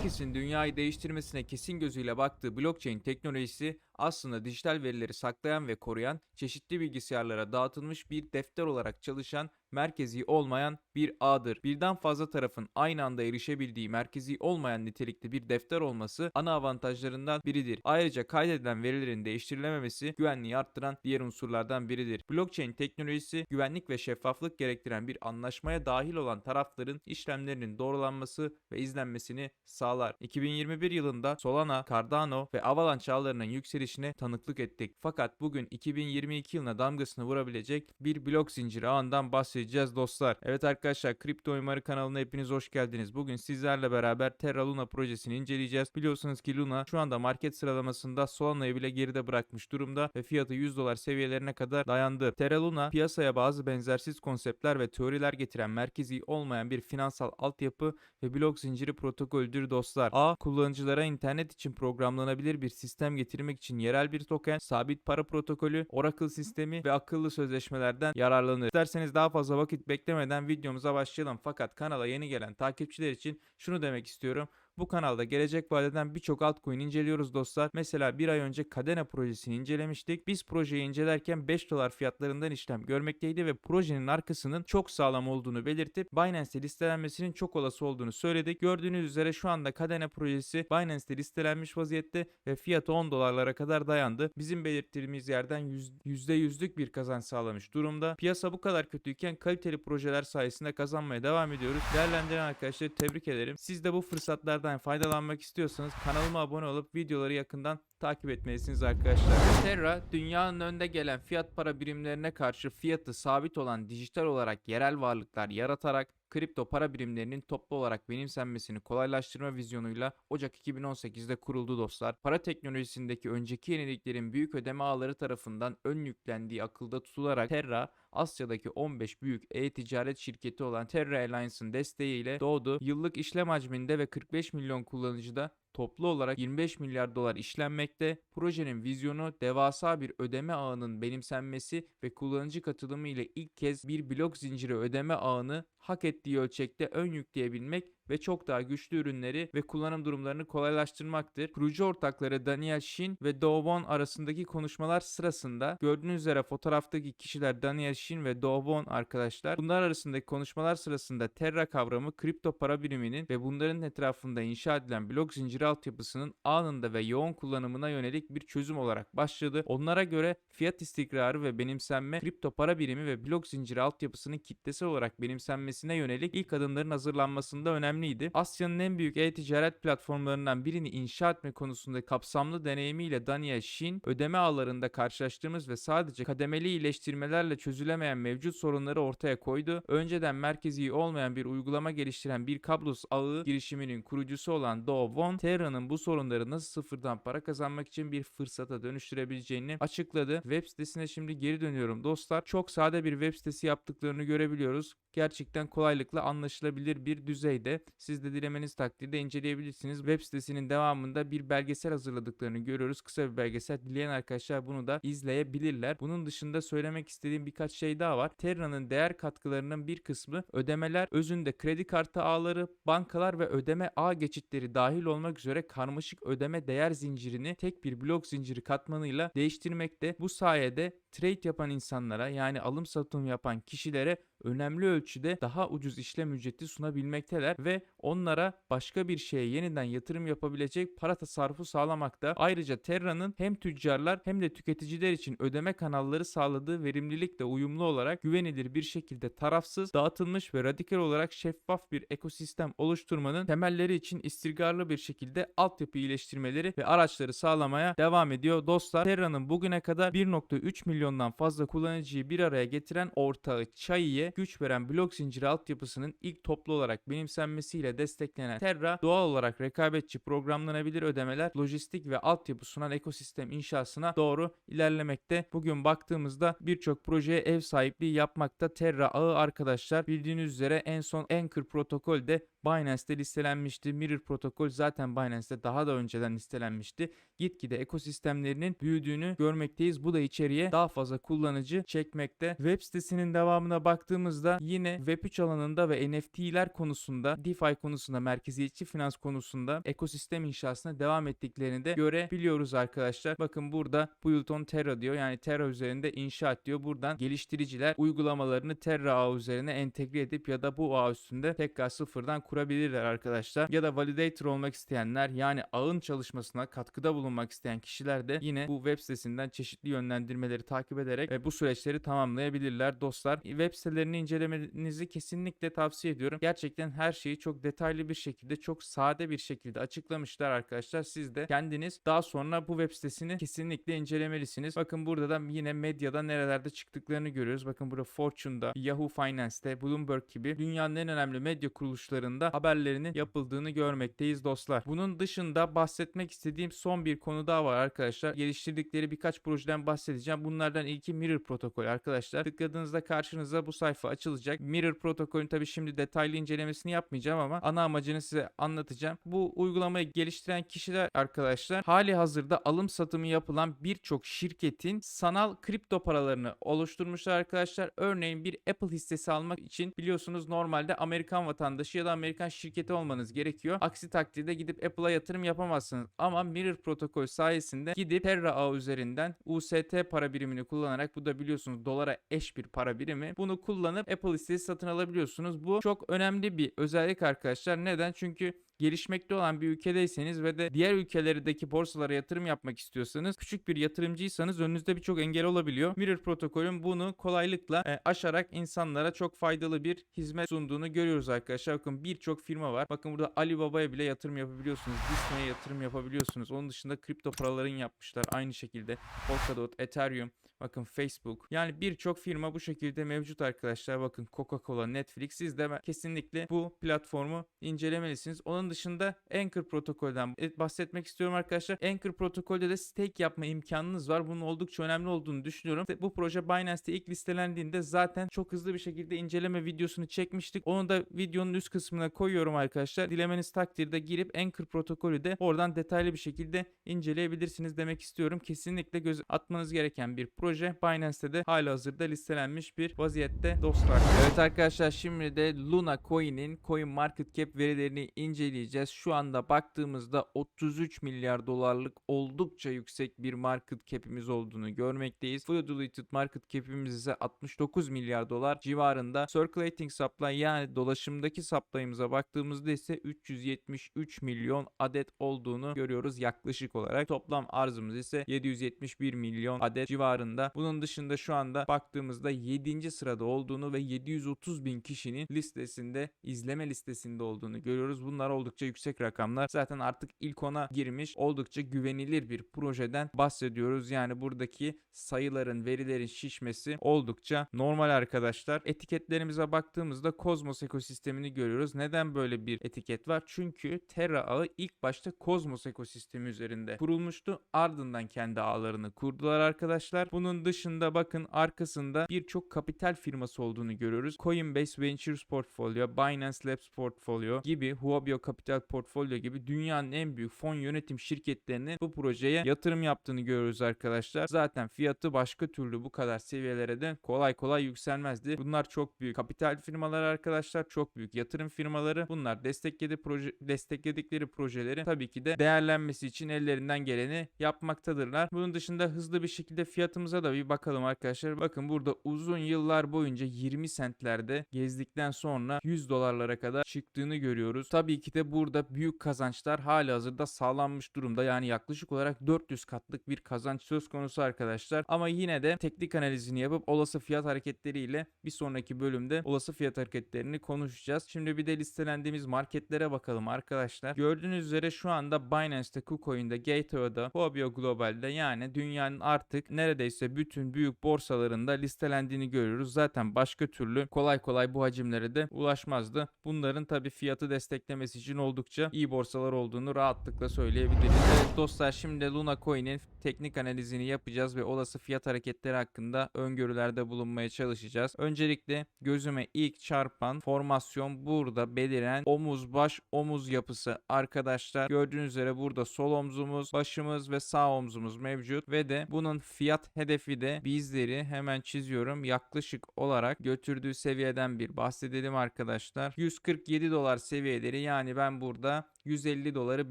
Herkesin dünyayı değiştirmesine kesin gözüyle baktığı blockchain teknolojisi aslında dijital verileri saklayan ve koruyan, çeşitli bilgisayarlara dağıtılmış bir defter olarak çalışan, merkezi olmayan bir ağdır. Birden fazla tarafın aynı anda erişebildiği merkezi olmayan nitelikli bir defter olması ana avantajlarından biridir. Ayrıca kaydedilen verilerin değiştirilememesi güvenliği arttıran diğer unsurlardan biridir. Blockchain teknolojisi güvenlik ve şeffaflık gerektiren bir anlaşmaya dahil olan tarafların işlemlerinin doğrulanması ve izlenmesini sağlar. 2021 yılında Solana, Cardano ve Avalanche ağlarının yükselişine tanıklık ettik. Fakat bugün 2022 yılına damgasını vurabilecek bir blok zinciri ağından bahsedeceğiz dostlar. Evet arkadaşlar Kripto Mimarı kanalına hepiniz hoş geldiniz. Bugün sizlerle beraber Terra Luna projesini inceleyeceğiz. Biliyorsunuz ki Luna şu anda market sıralamasında Solana'yı bile geride bırakmış durumda ve fiyatı 100 dolar seviyelerine kadar dayandı. Terra Luna piyasaya bazı benzersiz konseptler ve teoriler getiren merkezi olmayan bir finansal altyapı ve blok zinciri protokoldür dostlar. A. Kullanıcılara internet için programlanabilir bir sistem getirmek için yerel bir token, sabit para protokolü, Oracle sistemi ve akıllı sözleşmelerden yararlanır. İsterseniz daha fazla vakit beklemeden videomuza başlayalım. Fakat kanala yeni gelen takipçiler için şunu demek istiyorum. Bu kanalda gelecek vadeden birçok altcoin inceliyoruz dostlar. Mesela bir ay önce Kadena projesini incelemiştik. Biz projeyi incelerken 5 dolar fiyatlarından işlem görmekteydi ve projenin arkasının çok sağlam olduğunu belirtip Binance'te listelenmesinin çok olası olduğunu söyledik. Gördüğünüz üzere şu anda Kadena projesi Binance'te listelenmiş vaziyette ve fiyatı 10 dolarlara kadar dayandı. Bizim belirttiğimiz yerden %100'lük bir kazanç sağlamış durumda. Piyasa bu kadar kötüyken kaliteli projeler sayesinde kazanmaya devam ediyoruz. Değerlendiren arkadaşları tebrik ederim. Siz de bu fırsatlardan faydalanmak istiyorsanız kanalıma abone olup videoları yakından takip etmelisiniz arkadaşlar. Terra dünyanın önde gelen fiyat para birimlerine karşı fiyatı sabit olan dijital olarak yerel varlıklar yaratarak kripto para birimlerinin toplu olarak benimsenmesini kolaylaştırma vizyonuyla Ocak 2018'de kuruldu dostlar. Para teknolojisindeki önceki yeniliklerin büyük ödeme ağları tarafından ön yüklendiği akılda tutularak Terra Asya'daki 15 büyük e-ticaret şirketi olan Terra Alliance'ın desteğiyle doğdu. Yıllık işlem hacminde ve 45 milyon kullanıcıda toplu olarak 25 milyar dolar işlenmekte. Projenin vizyonu devasa bir ödeme ağının benimsenmesi ve kullanıcı katılımı ile ilk kez bir blok zinciri ödeme ağını hak ettiği ölçekte ön yükleyebilmek ve çok daha güçlü ürünleri ve kullanım durumlarını kolaylaştırmaktır. Kurucu ortakları Daniel Shin ve Do Won arasındaki konuşmalar sırasında gördüğünüz üzere fotoğraftaki kişiler Daniel Shin ve Do Won arkadaşlar. Bunlar arasındaki konuşmalar sırasında Terra kavramı kripto para biriminin ve bunların etrafında inşa edilen blok zinciri altyapısının anında ve yoğun kullanımına yönelik bir çözüm olarak başladı. Onlara göre fiyat istikrarı ve benimsenme kripto para birimi ve blok zinciri altyapısının kitlesel olarak benimsenmesine yönelik ilk adımların hazırlanmasında önemli önemliydi. Asya'nın en büyük e-ticaret platformlarından birini inşa etme konusunda kapsamlı deneyimiyle Daniel Shin, ödeme ağlarında karşılaştığımız ve sadece kademeli iyileştirmelerle çözülemeyen mevcut sorunları ortaya koydu. Önceden merkezi olmayan bir uygulama geliştiren bir kablos ağı girişiminin kurucusu olan Do Won, Terra'nın bu sorunları nasıl sıfırdan para kazanmak için bir fırsata dönüştürebileceğini açıkladı. Web sitesine şimdi geri dönüyorum dostlar. Çok sade bir web sitesi yaptıklarını görebiliyoruz. Gerçekten kolaylıkla anlaşılabilir bir düzeyde. Siz de dilemeniz takdirde inceleyebilirsiniz. Web sitesinin devamında bir belgesel hazırladıklarını görüyoruz. Kısa bir belgesel. Dileyen arkadaşlar bunu da izleyebilirler. Bunun dışında söylemek istediğim birkaç şey daha var. Terra'nın değer katkılarının bir kısmı ödemeler özünde kredi kartı ağları, bankalar ve ödeme ağ geçitleri dahil olmak üzere karmaşık ödeme değer zincirini tek bir blok zinciri katmanıyla değiştirmekte. Bu sayede trade yapan insanlara yani alım satım yapan kişilere önemli ölçüde daha ucuz işlem ücreti sunabilmekteler ve onlara başka bir şeye yeniden yatırım yapabilecek para tasarrufu sağlamakta. Ayrıca Terra'nın hem tüccarlar hem de tüketiciler için ödeme kanalları sağladığı verimlilikle uyumlu olarak güvenilir bir şekilde tarafsız, dağıtılmış ve radikal olarak şeffaf bir ekosistem oluşturmanın temelleri için istirgarlı bir şekilde altyapı iyileştirmeleri ve araçları sağlamaya devam ediyor. Dostlar Terra'nın bugüne kadar 1.3 milyondan fazla kullanıcıyı bir araya getiren ortağı Chai'ye güç veren blok zinciri altyapısının ilk toplu olarak benimsenmesiyle desteklenen Terra doğal olarak rekabetçi programlanabilir ödemeler, lojistik ve altyapı sunan ekosistem inşasına doğru ilerlemekte. Bugün baktığımızda birçok projeye ev sahipliği yapmakta Terra ağı arkadaşlar. Bildiğiniz üzere en son Anchor protokol de Binance'te listelenmişti. Mirror protokol zaten Binance'te daha da önceden listelenmişti. Gitgide ekosistemlerinin büyüdüğünü görmekteyiz. Bu da içeriye daha fazla kullanıcı çekmekte. Web sitesinin devamına baktığımızda yine Web3 alanında ve NFT'ler konusunda, DeFi konusunda, merkeziyetçi finans konusunda ekosistem inşasına devam ettiklerini de görebiliyoruz arkadaşlar. Bakın burada Build on Terra diyor. Yani Terra üzerinde inşaat diyor. Buradan geliştiriciler uygulamalarını Terra ağı üzerine entegre edip ya da bu ağ üstünde tekrar sıfırdan kurabilirler arkadaşlar. Ya da validator olmak isteyenler yani ağın çalışmasına katkıda bulunmak isteyen kişiler de yine bu web sitesinden çeşitli yönlendirmeleri takip ederek e, bu süreçleri tamamlayabilirler dostlar. Web sitelerini incelemenizi kesinlikle tavsiye ediyorum. Gerçekten her şeyi çok detaylı bir şekilde, çok sade bir şekilde açıklamışlar arkadaşlar. Siz de kendiniz daha sonra bu web sitesini kesinlikle incelemelisiniz. Bakın burada da yine medyada nerelerde çıktıklarını görüyoruz. Bakın burada Fortune'da, Yahoo Finance'te, Bloomberg gibi dünyanın en önemli medya kuruluşlarında haberlerinin yapıldığını görmekteyiz dostlar. Bunun dışında bahsetmek istediğim son bir konu daha var arkadaşlar. Geliştirdikleri birkaç projeden bahsedeceğim. Bunlardan ilki Mirror protokol arkadaşlar. Tıkladığınızda karşınıza bu sayfa açılacak. Mirror protokolün tabi şimdi detaylı incelemesini yapmayacağım ama ana amacını size anlatacağım. Bu uygulamayı geliştiren kişiler arkadaşlar hali hazırda alım satımı yapılan birçok şirketin sanal kripto paralarını oluşturmuşlar arkadaşlar. Örneğin bir Apple hissesi almak için biliyorsunuz normalde Amerikan vatandaşı ya da Amerikan şirketi olmanız gerekiyor. Aksi takdirde gidip Apple'a yatırım yapamazsınız. Ama Mirror protokol sayesinde gidip Terra ağı üzerinden UST para birimini kullanarak bu da biliyorsunuz dolara eş bir para birimi. Bunu kullanıp Apple hissesi satın alabiliyorsunuz. Bu çok önemli bir özellik arkadaşlar. Neden? Çünkü gelişmekte olan bir ülkedeyseniz ve de diğer ülkelerdeki borsalara yatırım yapmak istiyorsanız küçük bir yatırımcıysanız önünüzde birçok engel olabiliyor. Mirror protokolün bunu kolaylıkla e, aşarak insanlara çok faydalı bir hizmet sunduğunu görüyoruz arkadaşlar. Bakın birçok firma var. Bakın burada Alibaba'ya bile yatırım yapabiliyorsunuz. Disney'e yatırım yapabiliyorsunuz. Onun dışında kripto paraların yapmışlar. Aynı şekilde Polkadot, Ethereum, Bakın Facebook. Yani birçok firma bu şekilde mevcut arkadaşlar. Bakın Coca-Cola, Netflix. Siz de kesinlikle bu platformu incelemelisiniz. Onun dışında Anchor protokolden bahsetmek istiyorum arkadaşlar. Anchor protokolde de stake yapma imkanınız var. Bunun oldukça önemli olduğunu düşünüyorum. Bu proje Binance'te ilk listelendiğinde zaten çok hızlı bir şekilde inceleme videosunu çekmiştik. Onu da videonun üst kısmına koyuyorum arkadaşlar. Dilemeniz takdirde girip Anchor protokolü de oradan detaylı bir şekilde inceleyebilirsiniz demek istiyorum. Kesinlikle göz atmanız gereken bir proje. Binance'te de hala hazırda listelenmiş bir vaziyette dostlar. Evet arkadaşlar şimdi de Luna Coin'in Coin Market Cap verilerini inceleyeceğiz. Şu anda baktığımızda 33 milyar dolarlık oldukça yüksek bir market cap'imiz olduğunu görmekteyiz. Fully diluted market cap'imiz ise 69 milyar dolar civarında. Circulating supply yani dolaşımdaki supply'ımıza baktığımızda ise 373 milyon adet olduğunu görüyoruz yaklaşık olarak. Toplam arzımız ise 771 milyon adet civarında. Bunun dışında şu anda baktığımızda 7. sırada olduğunu ve 730 bin kişinin listesinde izleme listesinde olduğunu görüyoruz. Bunlar oldukça yüksek rakamlar. Zaten artık ilk ona girmiş oldukça güvenilir bir projeden bahsediyoruz. Yani buradaki sayıların, verilerin şişmesi oldukça normal arkadaşlar. Etiketlerimize baktığımızda Kozmos ekosistemini görüyoruz. Neden böyle bir etiket var? Çünkü Terra ağı ilk başta Kozmos ekosistemi üzerinde kurulmuştu. Ardından kendi ağlarını kurdular arkadaşlar. Bunun dışında bakın arkasında birçok kapital firması olduğunu görüyoruz. Coinbase Ventures Portfolio, Binance Labs Portfolio gibi Huobi Capital Portfolio gibi dünyanın en büyük fon yönetim şirketlerinin bu projeye yatırım yaptığını görüyoruz arkadaşlar. Zaten fiyatı başka türlü bu kadar seviyelere de kolay kolay yükselmezdi. Bunlar çok büyük kapital firmaları arkadaşlar. Çok büyük yatırım firmaları. Bunlar destekledi proje destekledikleri projeleri tabii ki de değerlenmesi için ellerinden geleni yapmaktadırlar. Bunun dışında hızlı bir şekilde fiyatımıza da bir bakalım arkadaşlar. Bakın burada uzun yıllar boyunca 20 sentlerde gezdikten sonra 100 dolarlara kadar çıktığını görüyoruz. Tabii ki de burada büyük kazançlar hali hazırda sağlanmış durumda. Yani yaklaşık olarak 400 katlık bir kazanç söz konusu arkadaşlar. Ama yine de teknik analizini yapıp olası fiyat hareketleriyle bir sonraki bölümde olası fiyat hareketlerini konuşacağız. Şimdi bir de listelendiğimiz marketlere bakalım arkadaşlar. Gördüğünüz üzere şu anda Binance'te, KuCoin'de, Gateo'da, Huobi Global'de yani dünyanın artık neredeyse bütün büyük borsalarında listelendiğini görüyoruz. Zaten başka türlü kolay kolay bu hacimlere de ulaşmazdı. Bunların tabi fiyatı desteklemesi için oldukça iyi borsalar olduğunu rahatlıkla söyleyebiliriz. Evet dostlar şimdi Luna Coin'in teknik analizini yapacağız ve olası fiyat hareketleri hakkında öngörülerde bulunmaya çalışacağız. Öncelikle gözüme ilk çarpan formasyon burada beliren omuz baş omuz yapısı arkadaşlar. Gördüğünüz üzere burada sol omzumuz, başımız ve sağ omzumuz mevcut ve de bunun fiyat hedef hedefi de bizleri hemen çiziyorum. Yaklaşık olarak götürdüğü seviyeden bir bahsedelim arkadaşlar. 147 dolar seviyeleri yani ben burada 150 doları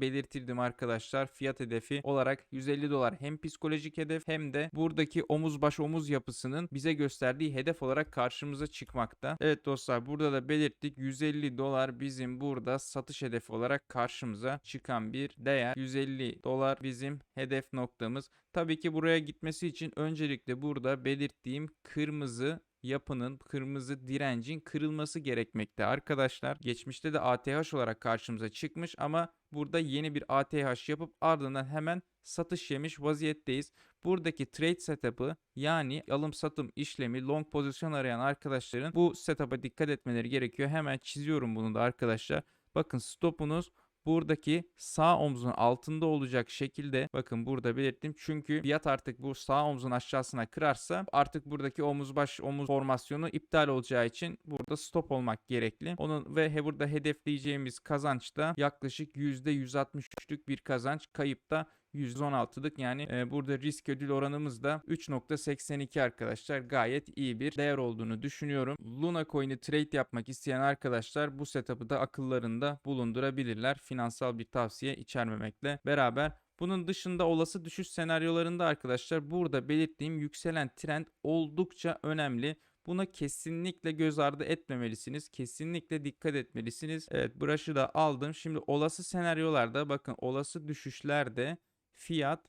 belirtirdim arkadaşlar. Fiyat hedefi olarak 150 dolar hem psikolojik hedef hem de buradaki omuz baş omuz yapısının bize gösterdiği hedef olarak karşımıza çıkmakta. Evet dostlar burada da belirttik 150 dolar bizim burada satış hedefi olarak karşımıza çıkan bir değer. 150 dolar bizim hedef noktamız. Tabii ki buraya gitmesi için öncelikle burada belirttiğim kırmızı yapının kırmızı direncin kırılması gerekmekte arkadaşlar. Geçmişte de ATH olarak karşımıza çıkmış ama burada yeni bir ATH yapıp ardından hemen satış yemiş vaziyetteyiz. Buradaki trade setup'ı yani alım satım işlemi long pozisyon arayan arkadaşların bu setup'a dikkat etmeleri gerekiyor. Hemen çiziyorum bunu da arkadaşlar. Bakın stopunuz buradaki sağ omzun altında olacak şekilde bakın burada belirttim. Çünkü fiyat artık bu sağ omzun aşağısına kırarsa artık buradaki omuz baş omuz formasyonu iptal olacağı için burada stop olmak gerekli. Onun ve burada hedefleyeceğimiz kazanç da yaklaşık %163'lük bir kazanç kayıpta %116'lık yani e, burada risk ödül oranımız da 3.82 arkadaşlar gayet iyi bir değer olduğunu düşünüyorum. Luna Coin'i trade yapmak isteyen arkadaşlar bu setup'ı da akıllarında bulundurabilirler. Finansal bir tavsiye içermemekle beraber bunun dışında olası düşüş senaryolarında arkadaşlar burada belirttiğim yükselen trend oldukça önemli. Buna kesinlikle göz ardı etmemelisiniz. Kesinlikle dikkat etmelisiniz. Evet brush'ı da aldım. Şimdi olası senaryolarda bakın olası düşüşlerde fiyat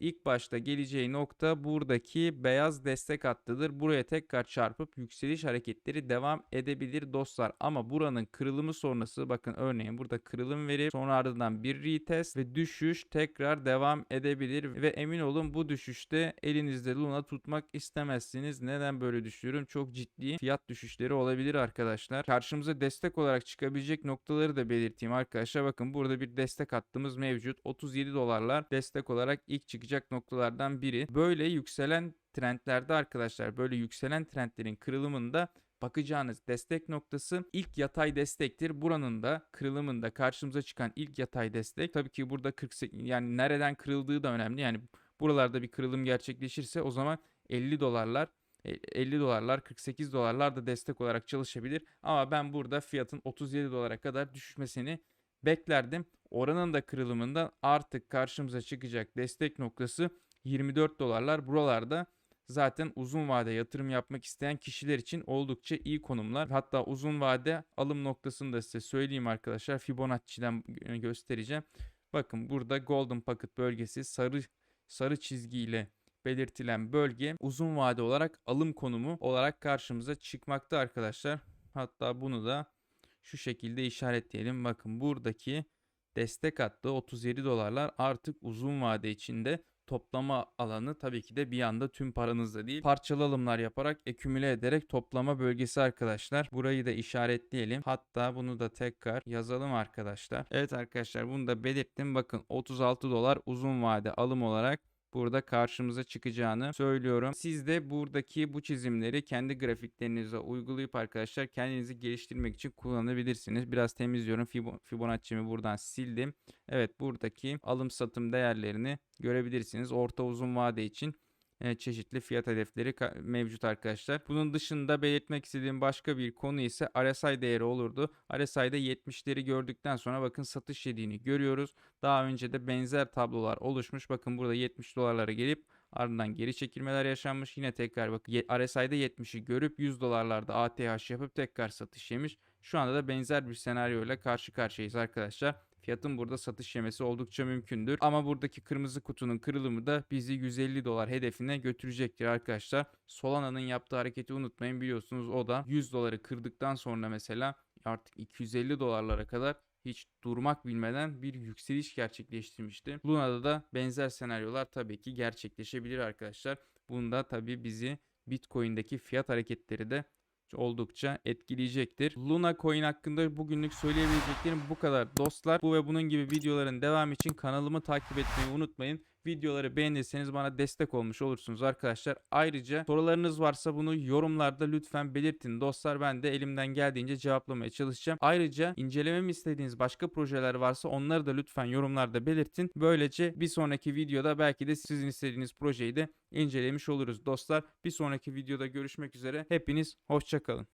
ilk başta geleceği nokta buradaki beyaz destek hattıdır. Buraya tekrar çarpıp yükseliş hareketleri devam edebilir dostlar. Ama buranın kırılımı sonrası bakın örneğin burada kırılım verip sonra ardından bir retest ve düşüş tekrar devam edebilir. Ve emin olun bu düşüşte elinizde Luna tutmak istemezsiniz. Neden böyle düşünüyorum? Çok ciddi fiyat düşüşleri olabilir arkadaşlar. Karşımıza destek olarak çıkabilecek noktaları da belirteyim arkadaşlar. Bakın burada bir destek hattımız mevcut. 37 dolarlar destek olarak ilk çıkacak noktalardan biri. Böyle yükselen trendlerde arkadaşlar böyle yükselen trendlerin kırılımında bakacağınız destek noktası ilk yatay destektir. Buranın da kırılımında karşımıza çıkan ilk yatay destek. Tabii ki burada 48 yani nereden kırıldığı da önemli. Yani buralarda bir kırılım gerçekleşirse o zaman 50 dolarlar e, 50 dolarlar 48 dolarlar da destek olarak çalışabilir. Ama ben burada fiyatın 37 dolara kadar düşmesini beklerdim. Oranın da kırılımında artık karşımıza çıkacak destek noktası 24 dolarlar. Buralarda zaten uzun vade yatırım yapmak isteyen kişiler için oldukça iyi konumlar. Hatta uzun vade alım noktasını da size söyleyeyim arkadaşlar. Fibonacci'den gö- göstereceğim. Bakın burada Golden Pocket bölgesi sarı sarı çizgiyle belirtilen bölge uzun vade olarak alım konumu olarak karşımıza çıkmakta arkadaşlar. Hatta bunu da şu şekilde işaretleyelim. Bakın buradaki destek hattı 37 dolarlar artık uzun vade içinde toplama alanı tabii ki de bir anda tüm paranızda değil. Parçalı alımlar yaparak ekümüle ederek toplama bölgesi arkadaşlar. Burayı da işaretleyelim. Hatta bunu da tekrar yazalım arkadaşlar. Evet arkadaşlar bunu da belirttim. Bakın 36 dolar uzun vade alım olarak burada karşımıza çıkacağını söylüyorum. Siz de buradaki bu çizimleri kendi grafiklerinize uygulayıp arkadaşlar kendinizi geliştirmek için kullanabilirsiniz. Biraz temizliyorum. Fibo- Fibonacci'mi buradan sildim. Evet buradaki alım satım değerlerini görebilirsiniz. Orta uzun vade için çeşitli fiyat hedefleri mevcut arkadaşlar. Bunun dışında belirtmek istediğim başka bir konu ise RSI değeri olurdu. RSI'de 70'leri gördükten sonra bakın satış yediğini görüyoruz. Daha önce de benzer tablolar oluşmuş. Bakın burada 70 dolarlara gelip ardından geri çekilmeler yaşanmış. Yine tekrar ye- RSI'de 70'i görüp 100 dolarlarda ATH yapıp tekrar satış yemiş. Şu anda da benzer bir senaryoyla karşı karşıyayız arkadaşlar. Fiyatın burada satış yemesi oldukça mümkündür. Ama buradaki kırmızı kutunun kırılımı da bizi 150 dolar hedefine götürecektir arkadaşlar. Solana'nın yaptığı hareketi unutmayın biliyorsunuz o da 100 doları kırdıktan sonra mesela artık 250 dolarlara kadar hiç durmak bilmeden bir yükseliş gerçekleştirmişti. Luna'da da benzer senaryolar tabii ki gerçekleşebilir arkadaşlar. Bunda tabii bizi Bitcoin'deki fiyat hareketleri de oldukça etkileyecektir. Luna Coin hakkında bugünlük söyleyebileceklerim bu kadar dostlar. Bu ve bunun gibi videoların devamı için kanalımı takip etmeyi unutmayın. Videoları beğenirseniz bana destek olmuş olursunuz arkadaşlar. Ayrıca sorularınız varsa bunu yorumlarda lütfen belirtin dostlar. Ben de elimden geldiğince cevaplamaya çalışacağım. Ayrıca incelememi istediğiniz başka projeler varsa onları da lütfen yorumlarda belirtin. Böylece bir sonraki videoda belki de sizin istediğiniz projeyi de incelemiş oluruz dostlar. Bir sonraki videoda görüşmek üzere. Hepiniz hoşçakalın.